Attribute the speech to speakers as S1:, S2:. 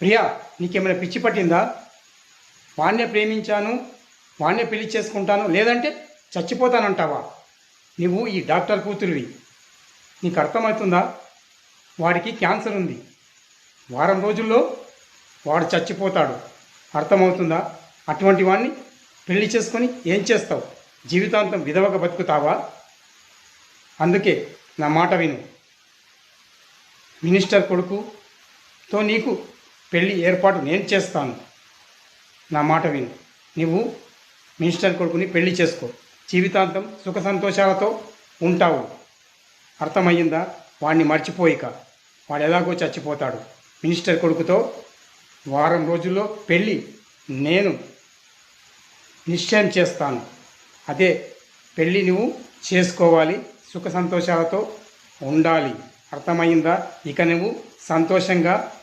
S1: ప్రియా నీకేమైనా పిచ్చి పట్టిందా? వాణ్ణే ప్రేమించాను వాణ్ణే పెళ్ళి చేసుకుంటాను లేదంటే చచ్చిపోతానంటావా? నువ్వు ఈ డాక్టర్ కూతురివి. నీకు అర్థమవుతుందా? వాడికి క్యాన్సర్ ఉంది. వారం రోజుల్లో వాడు చచ్చిపోతాడు. అర్థమవుతుందా? అటువంటి వాడిని పెళ్ళి చేసుకొని ఏం చేస్తావు? జీవితాంతం విధవక బతుకుతావా? అందుకే నా మాట విను. మినిస్టర్ కొడుకుతో నీకు పెళ్ళి ఏర్పాటు నేను చేస్తాను. నా మాట విను. నువ్వు మినిస్టర్ కొడుకుని పెళ్ళి చేసుకో. జీవితాంతం సుఖ సంతోషాలతో ఉంటావు. అర్థమయ్యిందా? వాడిని మర్చిపోయిక వాడు ఎలాగో చచ్చిపోతాడు. మినిస్టర్ కొడుకుతో వారం రోజుల్లో పెళ్ళి నేను నిశ్చయం చేస్తాను. అదే పెళ్ళి నువ్వు చేసుకోవాలి. సుఖ సంతోషాలతో ఉండాలి. అర్థమైందా ఇక నువ్వు సంతోషంగా